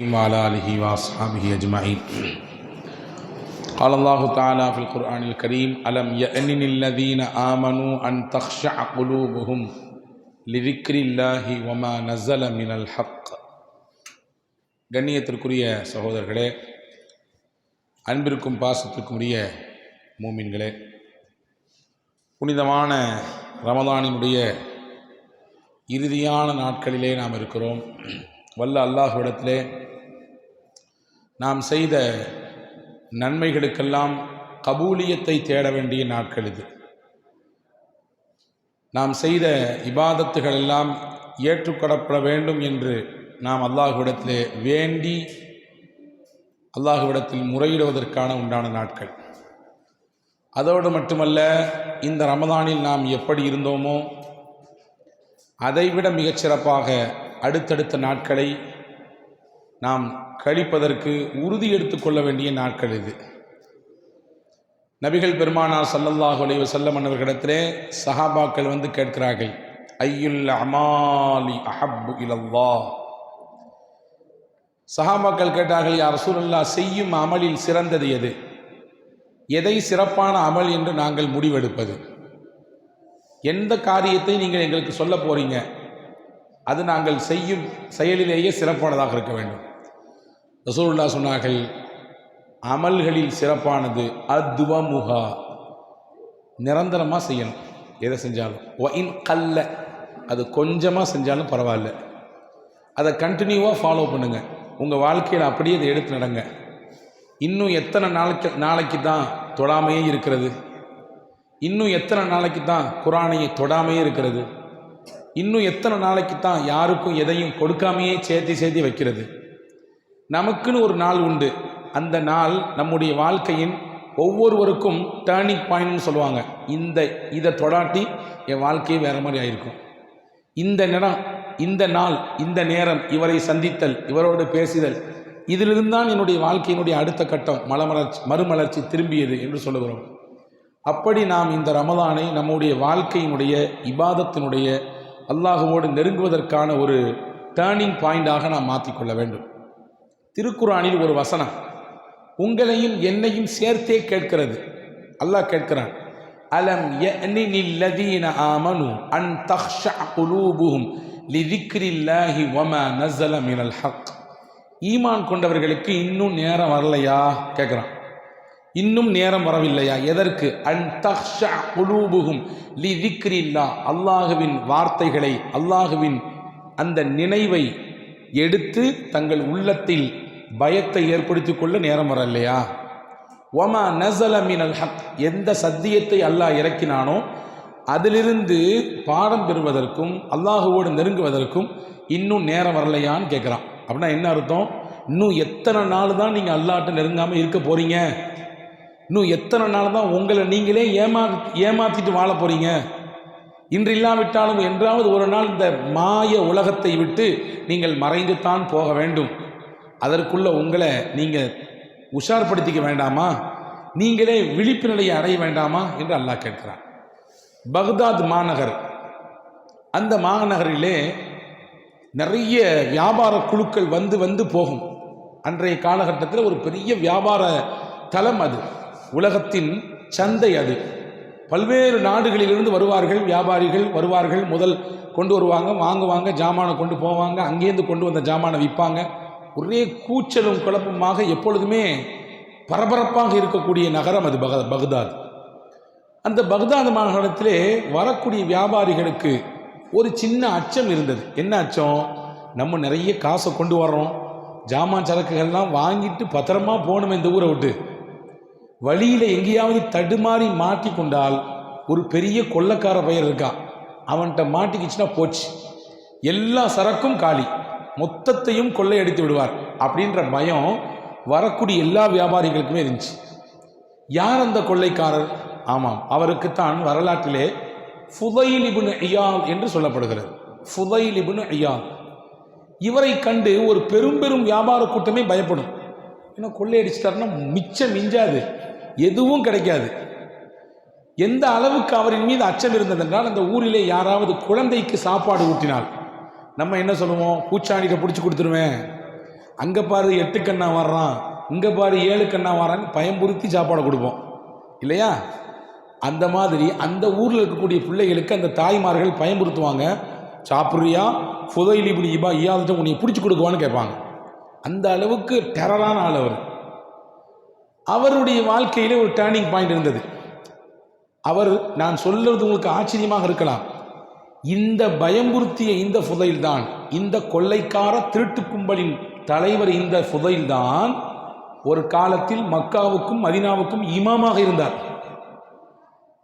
وعلى آله وأصحابه أجمعين قال الله تعالى في القرآن الكريم ألم يأنن الذين آمنوا أن تخشع قلوبهم لذكر الله وما نزل من الحق கண்ணியத்திற்குரிய சகோதரர்களே அன்பிற்கும் பாசத்திற்கும் உரிய மூமின்களே புனிதமான ரமதானினுடைய இறுதியான நாட்களிலே நாம் இருக்கிறோம் வல்ல அல்லாஹ்விடத்திலே நாம் செய்த நன்மைகளுக்கெல்லாம் கபூலியத்தை தேட வேண்டிய நாட்கள் இது. நாம் செய்த இபாதத்துகள் எல்லாம் ஏற்றுக்கொள்ளப்பட வேண்டும் என்று நாம் அல்லாஹுவிடத்தில் வேண்டி அல்லாஹுவிடத்தில் முறையிடுவதற்கான உண்டான நாட்கள். அதோடு மட்டுமல்ல இந்த ரமதானில் நாம் எப்படி இருந்தோமோ அதைவிட மிகச்சிறப்பாக அடுத்தடுத்த நாட்களை நாம் கழிப்பதற்கு உறுதி எடுத்துக்கொள்ள வேண்டிய நாட்கள் இது. நபிகள் பெருமானார் சல்லல்லாஹு அலைவ செல்லம் அவர்களிடத்திலே சஹாபாக்கள் வந்து கேட்கிறார்கள் ஐயுல் அமாலி அஹப்பு இலல்லா சஹாபாக்கள் கேட்டார்கள் யார் சூழல்லா செய்யும் அமலில் சிறந்தது எது? எதை சிறப்பான அமல் என்று நாங்கள் முடிவெடுப்பது? எந்த காரியத்தை நீங்கள் எங்களுக்கு சொல்ல போறீங்க? அது நாங்கள் செய்யும் செயலிலேயே சிறப்பானதாக இருக்க வேண்டும். ரசூலுல்லா சொன்னார்கள் அமல்களில் சிறப்பானது அத்வமுகா நிரந்தரமாக செய்யணும். எதை செஞ்சாலும். ஒயின் கல்ல. அது கொஞ்சமாக செஞ்சாலும் பரவாயில்ல. அதை கண்டினியூவாக ஃபாலோ பண்ணுங்கள் உங்கள் வாழ்க்கையில் அப்படியே இதை எடுத்து நடங்க. இன்னும் எத்தனை நாளைக்கு நாளைக்கு தான் தொடாமையே இருக்கிறது? இன்னும் எத்தனை நாளைக்கு தான் குரானையை தொடாமையே இருக்கிறது? இன்னும் எத்தனை நாளைக்கு தான் யாருக்கும் எதையும் கொடுக்காமையே சேர்த்தி சேர்த்தி வைக்கிறது? நமக்குன்னு ஒரு நாள் உண்டு. அந்த நாள் நம்முடைய வாழ்க்கையின் ஒவ்வொருவருக்கும் டேர்னிங் பாயிண்ட்னு சொல்லுவாங்க. இந்த இதை தொடாட்டி என் வாழ்க்கையே வேறு மாதிரி ஆயிருக்கும். இந்த நிறம் இந்த நாள் இந்த நேரம் இவரை சந்தித்தல் இவரோடு பேசுதல் இதிலிருந்து தான் என்னுடைய வாழ்க்கையினுடைய அடுத்த கட்டம் மலமலர்ச்சி மறுமலர்ச்சி திரும்பியது என்று சொல்லுகிறோம். அப்படி நாம் இந்த ரமதானை நம்முடைய வாழ்க்கையினுடைய இபாதத்தினுடைய அல்லாஹுவோடு நெருங்குவதற்கான ஒரு டேர்னிங் பாயிண்டாக நாம் மாற்றிக்கொள்ள வேண்டும். திருக்குறானில் ஒரு வசனம் உங்களையும் என்னையும் சேர்த்தே கேட்கிறது. அல்லாஹ் கேட்கிறான் அலம் யஅனினில்லதீன ஆமனு அன் தக்ஷா குலூபுஹும் லிதிக்ரில்லாஹி வமா நஸல மினல் ஹக். ஈமான் கொண்டவர்களுக்கு இன்னும் நேரம் வரலையா? கேட்குறான் இன்னும் நேரம் வரவில்லையா? எதற்கு? அன் தக்ஷா குலூபுகும் லிதிக்ரில்லா அல்லாஹுவின் வார்த்தைகளை அல்லாஹுவின் அந்த நினைவை எடுத்து தங்கள் உள்ளத்தில் பயத்தை ஏற்படுத்தி கொள்ள நேரம் வரலையா? ஒமா நசல மினல் ஹக். எந்த சத்தியத்தை அல்லாஹ் இறக்கினானோ அதிலிருந்து பாடம் பெறுவதற்கும் அல்லாஹுவோடு நெருங்குவதற்கும் இன்னும் நேரம் வரலையான்னு கேட்குறான் அப்படின்னா என்ன அர்த்தம்? இன்னும் எத்தனை நாள் தான் நீங்கள் அல்லாட்ட நெருங்காமல் இருக்க போகிறீங்க இன்னும் எத்தனை நாள் தான் உங்களை நீங்களே ஏமா ஏமாற்றிட்டு வாழ போகிறீங்க இன்று இல்லாவிட்டாலும் என்றாவது ஒரு நாள் இந்த மாய உலகத்தை விட்டு நீங்கள் மறைந்துத்தான் போக வேண்டும். அதற்குள்ள உங்களை நீங்கள் உஷார்படுத்திக்க வேண்டாமா? நீங்களே விழிப்பு நிலையை அடைய வேண்டாமா? என்று அல்லாஹ் கேட்கிறான். பக்தாத் மாநகர். அந்த மாநகரிலே நிறைய வியாபார குழுக்கள் வந்து வந்து போகும். அன்றைய காலகட்டத்தில் ஒரு பெரிய வியாபார தலம் அது. உலகத்தின் சந்தை அது. பல்வேறு நாடுகளிலிருந்து வருவார்கள் வியாபாரிகள் வருவார்கள் முதல் கொண்டு வருவாங்க வாங்குவாங்க ஜாமானை கொண்டு போவாங்க அங்கேருந்து கொண்டு வந்த ஜாமானை விற்பாங்க. ஒரே கூச்சலும் குழப்பமாக எப்பொழுதுமே பரபரப்பாக இருக்கக்கூடிய நகரம் அது பக பக்தாத். அந்த பக்தாத் மாநகரத்திலே வரக்கூடிய வியாபாரிகளுக்கு ஒரு சின்ன அச்சம் இருந்தது. என்ன அச்சம்? நம்ம நிறைய காசை கொண்டு வர்றோம். ஜாமான் சரக்குகள்லாம் வாங்கிட்டு பத்திரமா போகணும் இந்த ஊரை விட்டு. வழியில் எங்கேயாவது தடுமாறி மாட்டி கொண்டால் ஒரு பெரிய கொள்ளக்கார பையன் இருக்கான். அவன்கிட்ட மாட்டிக்கிச்சுன்னா போச்சு. எல்லா சரக்கும் காலி. மொத்தத்தையும் கொள்ளையடித்து விடுவார் அப்படின்ற பயம் வரக்கூடிய எல்லா வியாபாரிகளுக்குமே இருந்துச்சு. யார் அந்த கொள்ளைக்காரர்? ஆமாம் அவருக்குத்தான் வரலாற்றிலே ஃபுதைல் இபுன் ஐயால் என்று சொல்லப்படுகிறது. ஃபுதைல் இபுன் ஐயால் இவரை கண்டு ஒரு பெரும் பெரும் வியாபார கூட்டமே பயப்படும். ஏன்னா கொள்ளையடிச்சிட்டாருன்னா மிச்சம் மிஞ்சாது எதுவும் கிடைக்காது. எந்த அளவுக்கு அவரின் மீது அச்சம் இருந்ததென்றால் அந்த ஊரிலே யாராவது குழந்தைக்கு சாப்பாடு ஊட்டினால் நம்ம என்ன சொல்லுவோம்? பூச்சாண்டிகிட்ட பிடிச்சி கொடுத்துருவேன். அங்கே பாரு எட்டு கண்ணா வர்றான். இங்கே பாரு ஏழு கண்ணா வரான்னு பயம்புறுத்தி சாப்பாடு கொடுப்போம். இல்லையா? அந்த மாதிரி அந்த ஊரில் இருக்கக்கூடிய பிள்ளைகளுக்கு அந்த தாய்மார்கள் பயன்படுத்துவாங்க சாப்பிட்றியா? ஃபுதைல் இப்படி இபா இயாதுட்டு உன்னை பிடிச்சி கொடுக்குவான்னு கேட்பாங்க. அந்த அளவுக்கு டெரரான ஆள் அவர். அவருடைய வாழ்க்கையிலே ஒரு டேர்னிங் பாயிண்ட் இருந்தது. அவர் நான் சொல்றது உங்களுக்கு ஆச்சரியமாக இருக்கலாம். இந்த பயம்புறுத்திய இந்த ஃபுதைல் தான் இந்த கொள்ளைக்கார திருட்டு கும்பலின் தலைவர் இந்த ஃபுதைல் தான் ஒரு காலத்தில் மக்காவுக்கும் மதினாவுக்கும் இமாமாக இருந்தார்.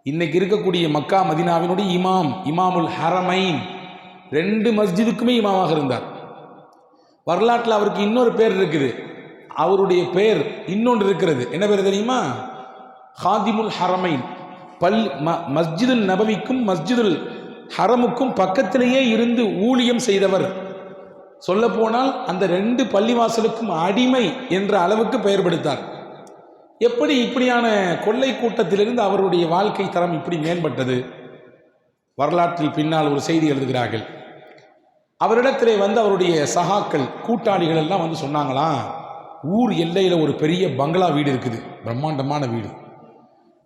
இன்னைக்கு இருக்கக்கூடிய மக்கா மதினாவினுடைய இமாம் இமாமுல் ஹரமைன் ரெண்டு மஸ்ஜிதுக்குமே இமாமாக இருந்தார். வரலாற்றில் அவருக்கு இன்னொரு பேர் இருக்குது. அவருடைய பெயர் இன்னொன்று இருக்கிறது. என்ன பேர் தெரியுமா? ஹாதிமுல் ஹரமைன். பல் ம மஸ்ஜிதுல் நபவிக்கும் மஸ்ஜிதுல் ஹரமுக்கும் பக்கத்திலேயே இருந்து ஊழியம் செய்தவர். சொல்லப்போனால் அந்த ரெண்டு பள்ளிவாசலுக்கும் அடிமை என்ற அளவுக்கு பெயர் படுத்தார். எப்படி இப்படியான கொள்ளை கூட்டத்திலிருந்து அவருடைய வாழ்க்கை தரம் இப்படி மேம்பட்டது? வரலாற்றில் பின்னால் ஒரு செய்தி எழுதுகிறார்கள். அவரிடத்திலே வந்து அவருடைய சகாக்கள் கூட்டாளிகள் எல்லாம் வந்து சொன்னாங்களாம் ஊர் எல்லையில் ஒரு பெரிய பங்களா வீடு இருக்குது பிரம்மாண்டமான வீடு.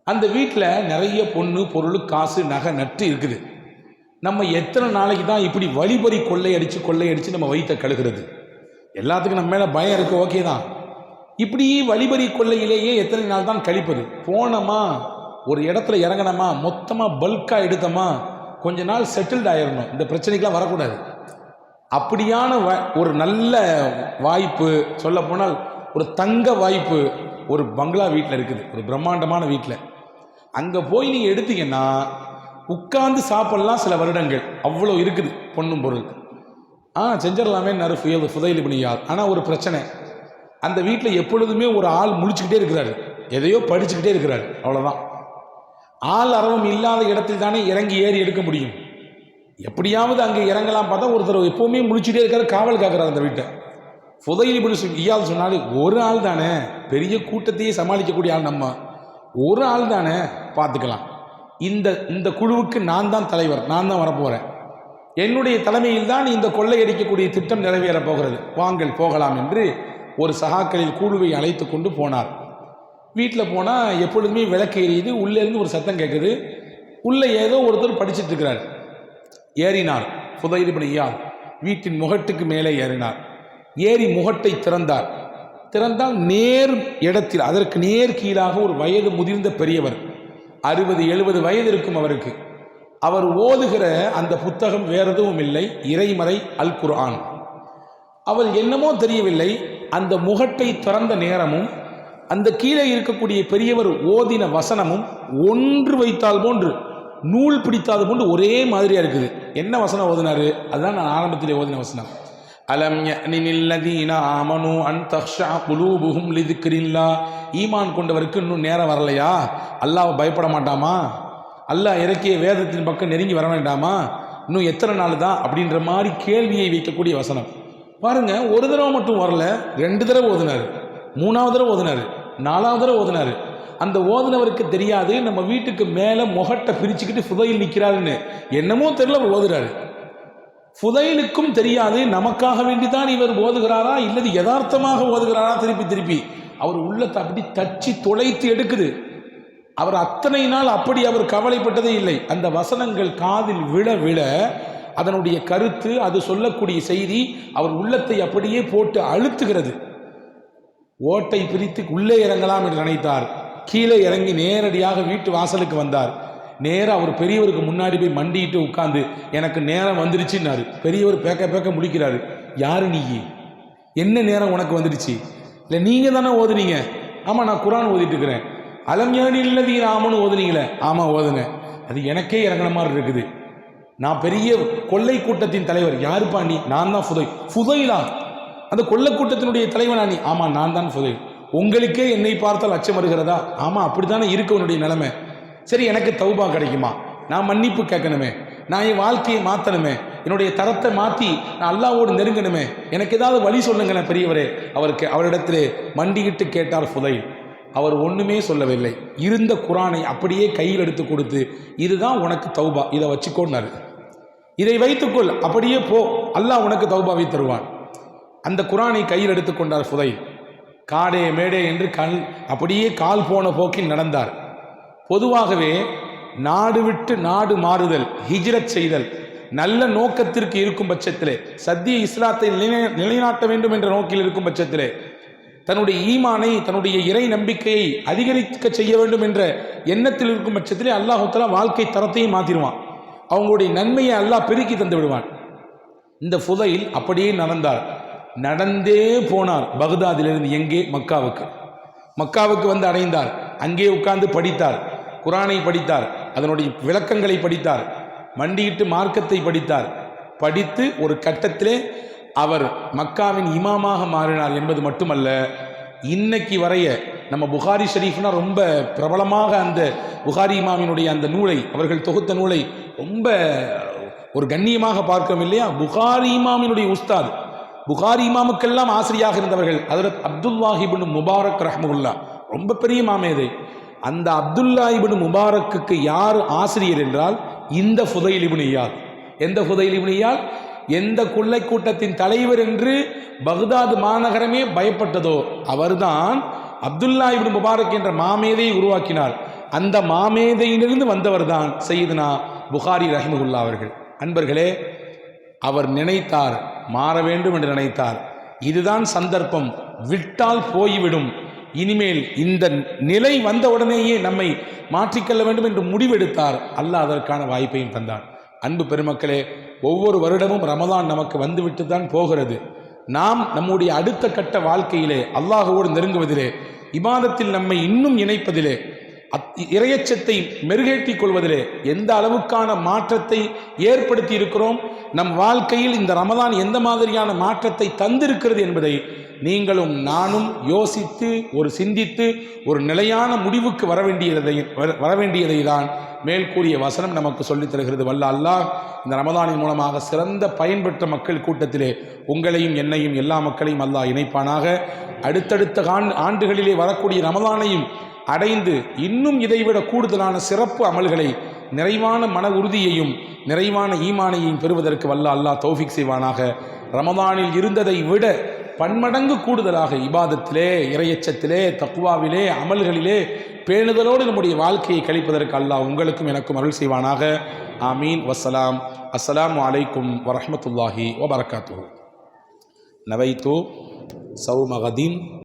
அந்த வீட்டில் நிறைய பொண்ணு பொருள் காசு நகை நட்டு இருக்குது. நம்ம எத்தனை நாளைக்கு தான் இப்படி வழிபறி கொள்ளையடிச்சு கொள்ளையடிச்சு நம்ம வயிற்ற கழுகிறது? எல்லாத்துக்கும் நம்ம மேலே பயம் இருக்குது ஓகே தான். இப்படி வழிபறி கொள்ளையிலேயே எத்தனை நாள் தான் கழிப்பது? போனோமா? ஒரு இடத்துல இறங்கணுமா மொத்தமாக பல்காக எடுத்தோமா? கொஞ்ச நாள் செட்டில்ட் ஆயிடணும் இந்த பிரச்சனைக்கெலாம் வரக்கூடாது. அப்படியான வ- ஒரு நல்ல வாய்ப்பு சொல்ல போனால் ஒரு தங்க வாய்ப்பு ஒரு பங்களா வீட்டில் இருக்குது. ஒரு பிரம்மாண்டமான வீட்டில் அங்கே போய் நீங்கள் எடுத்தீங்கன்னா உட்கார்ந்து சாப்பிட்லாம் சில வருடங்கள். அவ்வளோ இருக்குது பொண்ணும் பொருள் ஆ செஞ்சிடலாமே நறுஃபு புதையல் பண்ணியால் ஆனால் ஒரு பிரச்சனை. அந்த வீட்டில் எப்பொழுதுமே ஒரு ஆள் முழிச்சுக்கிட்டே இருக்கிறாரு. எதையோ படிச்சுக்கிட்டே இருக்கிறாரு. அவ்வளோதான் ஆள் அரவம் இல்லாத இடத்தில் தானே இறங்கி ஏறி எடுக்க முடியும். எப்படியாவது அங்கே இறங்கலாம் பார்த்தா ஒருத்தர் எப்போவுமே முழிச்சுட்டே இருக்காரு காவல் காக்கிறார் அந்த வீட்டை. புதையில் இப்படி சொல் இயால் சொன்னாலே ஒரு ஆள் தானே. பெரிய கூட்டத்தையே சமாளிக்கக்கூடிய ஆள் நம்ம. ஒரு ஆள் தானே. பார்த்துக்கலாம். இந்த இந்த குழுவுக்கு நான் தான் தலைவர் நான் தான் வரப்போகிறேன் என்னுடைய தலைமையில் தான் இந்த கொள்ளையடிக்கக்கூடிய திட்டம் நிறைவேறப் போகிறது. வாங்கள் போகலாம் என்று ஒரு சகாக்களில் குழுவை அழைத்து கொண்டு போனார். வீட்டில் போனால் எப்பொழுதுமே விளக்கு எரியுது உள்ளேருந்து ஒரு சத்தம் கேட்குது உள்ளே ஏதோ ஒருத்தர் படிச்சுட்டு இருக்கிறார். ஏறினார். புதையிலிபடி வீட்டின் முகட்டுக்கு மேலே ஏறினார். ஏறி முகட்டை திறந்தார். திறந்தால் நேர் இடத்தில் அதற்கு நேர் கீழாக ஒரு வயது முதிர்ந்த பெரியவர் அறுபது எழுபது வயது இருக்கும் அவருக்கு. அவர் ஓதுகிற அந்த புத்தகம் வேற எதுவும் இல்லை. இறைமறை அல் குர்ஆன். அவள் என்னமோ தெரியவில்லை. அந்த முகட்டை திறந்த நேரமும் அந்த கீழே இருக்கக்கூடிய பெரியவர் ஓதின வசனமும் ஒன்று வைத்தால் போன்று நூல் பிடித்தாது போன்று ஒரே மாதிரியாக இருக்குது. என்ன வசனம் ஓதினாரு? அதுதான் நான் ஆரம்பத்திலே ஓதின வசனம். அலம் யஅனில்லதீன ஆமனு அன் தக்ஷா குலூபுஹும் லிதிக்ரில்லா. ஈமான் கொண்டவருக்கு இன்னும் நேரம் வரலையா? அல்லாஹ் பயப்பட மாட்டாமா? அல்லாஹ் இறக்கிய வேதத்தின் பக்கம் நெருங்கி வர வேண்டாமா? இன்னும் எத்தனை நாள் தான்? அப்படின்ற மாதிரி கேள்வியை வைக்கக்கூடிய வசனம். பாருங்க ஒரு தடவை மட்டும் வரல ரெண்டு தடவை ஓதுனார் மூணாவது தடவை ஓதுனார் நாலாவது தடவை ஓதுனார். அந்த ஓதுனவருக்கு தெரியாது நம்ம வீட்டுக்கு மேலே முகட்டை பிரிச்சுக்கிட்டு புதையில் நிற்கிறாருன்னு என்னமோ தெரியல அவர் ஓதுறாரு. புதையலுக்கும் தெரியாது. நமக்காக வேண்டிதான் இவர் ஓதுகிறாரா? இல்லது யதார்த்தமாக ஓதுகிறாரா? திருப்பி திருப்பி. அவர் உள்ளத்தை அப்படி தச்சு தொலைத்து எடுக்குது. அவர் அத்தனை நாள் அப்படி அவர் கவலைப்பட்டதே இல்லை. அந்த வசனங்கள் காதில் விழ விழ அதனுடைய கருத்து அது சொல்லக்கூடிய செய்தி அவர் உள்ளத்தை அப்படியே போட்டு அழுத்துகிறது. ஓட்டை பிரித்து உள்ளே இறங்கலாம் என்று நினைத்தார். கீழே இறங்கி நேரடியாக வீட்டு வாசலுக்கு வந்தார். நேராக அவர் பெரியவருக்கு முன்னாடி போய் மண்டிட்டு உட்காந்து எனக்கு நேரம் வந்துருச்சுன்னாரு. பெரியவர் பேக்க பேக்க முடிக்கிறாரு யாரு நீ? என்ன நேரம் உனக்கு வந்துடுச்சு? இல்லை நீங்கள் தானே ஓதுனீங்க. ஆமாம் நான் குரான் ஓதிட்டு இருக்கிறேன் அலம்யானி இல்லதி ராமனு ஓதுனீங்களே? ஆமாம் ஓதுங்க அது எனக்கே இறங்கின மாதிரி இருக்குது. நான் பெரிய கொள்ளை கூட்டத்தின் தலைவர். யாருப்பா நீ? நான் தான் ஃபுதை ஃபுதைலா? அந்த கொள்ளை கூட்டத்தினுடைய தலைவனா நீ? ஆமாம் நான் தான் ஃபுதை உங்களுக்கே என்னை பார்த்தால் அச்சம் வருகிறதா அப்படி தானே இருக்கு உன்னுடைய நிலைமை. சரி எனக்கு தௌபா கிடைக்குமா? நான் மன்னிப்பு கேட்கணுமே. நான் என் வாழ்க்கையை மாற்றணுமே என்னுடைய தரத்தை மாற்றி நான் அல்லாவோடு நெருங்கணுமே. எனக்கு ஏதாவது வழி சொல்லுங்களேன் பெரியவரே. அவருக்கு அவரிடத்தில் மண்டிகிட்டு கேட்டார் ஃபுதை அவர் ஒன்றுமே சொல்லவில்லை. இருந்த குரானை அப்படியே கையில் எடுத்து கொடுத்து இதுதான் உனக்கு தௌபா. இதை வச்சுக்கோன்னாரு. இதை வைத்துக்கொள். அப்படியே போ. அல்லாஹ் உனக்கு தௌபாவை தருவான். அந்த குரானை கையில் எடுத்துக்கொண்டார் ஃபுதை காடே மேடே என்று கல் அப்படியே கால் போன போக்கில் நடந்தார். பொதுவாகவே நாடு விட்டு நாடு மாறுதல் ஹிஜ்ரத் செய்தல் நல்ல நோக்கத்திற்கு இருக்கும் பட்சத்திலே சத்திய இஸ்லாத்தை நிலை- நிலைநாட்ட வேண்டும் என்ற நோக்கில் இருக்கும் பட்சத்திலே தன்னுடைய ஈமானை தன்னுடைய இறை நம்பிக்கையை அதிகரிக்க செய்ய வேண்டும் என்ற எண்ணத்தில் இருக்கும் பட்சத்திலே அல்லாஹ் வாழ்க்கை தரத்தையும் மாற்றிடுவான் அவங்களுடைய நன்மையை அல்லாஹ் பெருக்கி தந்து விடுவான். இந்த புதையில் அப்படியே நடந்தார். நடந்தே போனார் பகுதாதிலிருந்து எங்கே? மக்காவுக்கு. மக்காவுக்கு வந்து அடைந்தார். அங்கே உட்கார்ந்து படித்தார். குரானை படித்தார் அதனுடைய விளக்கங்களை படித்தார் மண்டியிட்டு மார்க்கத்தை படித்தார். படித்து ஒரு கட்டத்திலே அவர் மக்காவின் இமாமாக மாறினார் என்பது மட்டுமல்ல இன்னைக்கு வரைய நம்ம புகாரி ஷெரீஃப்னா ரொம்ப பிரபலமாக அந்த புகாரி இமாமினுடைய அந்த நூலை அவர்கள் தொகுத்த நூலை ரொம்ப ஒரு கண்ணியமாக பார்க்கிறோம் இல்லையா? புகாரி இமாமினுடைய உஸ்தாத் புகாரி இமாமுக்கெல்லாம் ஆசிரியாக இருந்தவர்கள் அதரத் அப்துல் வாஹிபின் முபாரக் ரஹமுல்லா ரொம்ப பெரிய மாமேதை அந்த அப்துல்லா இபின் முபாரக்குக்கு யார் ஆசிரியர் என்றால் இந்த ஃபுதைல் இப்னு இயாத். எந்த ஃபுதைல் இப்னு எந்த கொள்ளை கூட்டத்தின் தலைவர் என்று பக்தாது மாநகரமே பயப்பட்டதோ அவர்தான் அப்துல்லா இபின் முபாரக் என்ற மாமேதையை உருவாக்கினார். அந்த மாமேதையிலிருந்து வந்தவர்தான் செய்தனா புகாரி ரஹிமகுல்லா அவர்கள். அன்பர்களே அவர் நினைத்தார் மாற வேண்டும் என்று நினைத்தார். இதுதான் சந்தர்ப்பம். விட்டால் போய்விடும். இனிமேல் இந்த நிலை வந்த உடனேயே நம்மை மாற்றிக்கொள்ள வேண்டும் என்று முடிவெடுத்தார். அல்லாஹ் அதற்கான வாய்ப்பையும் தந்தார். அன்பு பெருமக்களே ஒவ்வொரு வருடமும் ரமதான் நமக்கு வந்துவிட்டு தான் போகிறது. நாம் நம்முடைய அடுத்த கட்ட வாழ்க்கையிலே அல்லாஹுவோடு நெருங்குவதிலே இபாதத்தில் நம்மை இன்னும் இணைப்பதிலே இரையச்சத்தை மெருகேற்றிக் கொள்வதிலே எந்த அளவுக்கான மாற்றத்தை ஏற்படுத்தி இருக்கிறோம் நம் வாழ்க்கையில் இந்த ரமதான் எந்த மாதிரியான மாற்றத்தை தந்திருக்கிறது என்பதை நீங்களும் நானும் யோசித்து ஒரு சிந்தித்து ஒரு நிலையான முடிவுக்கு வர வேண்டியதை வர- வர வேண்டியதை தான் மேல் கூறிய வசனம் நமக்கு சொல்லித் தருகிறது. வல்ல அல்லாஹ் இந்த ரமதானின் மூலமாக சிறந்த பயன்பெற்ற மக்கள் கூட்டத்திலே உங்களையும் என்னையும் எல்லா மக்களையும் அல்லாஹ் இணைப்பானாக. அடுத்தடுத்த ஆண்டுகளிலே வரக்கூடிய ரமதானையும் அடைந்து இன்னும் இதைவிட கூடுதலான சிறப்பு அமல்களை நிறைவான மன உறுதியையும் நிறைவான ஈமானையும் பெறுவதற்கு வல்ல அல்லாஹ் தௌஃபிக் செய்வானாக. ரமதானில் இருந்ததை விட பன்மடங்கு கூடுதலாக இபாதத்திலே இறையச்சத்திலே தக்குவாவிலே அமல்களிலே பேணுதலோடு நம்முடைய வாழ்க்கையை கழிப்பதற்கு அல்லாஹ் உங்களுக்கும் எனக்கும் அருள் செய்வானாக. ஆமீன். வஸ்ஸலாம். அஸ்லாம் வலைக்கும் வரமத்துல்லாஹி வபரகாத்து நவைத்து சௌமகதீன்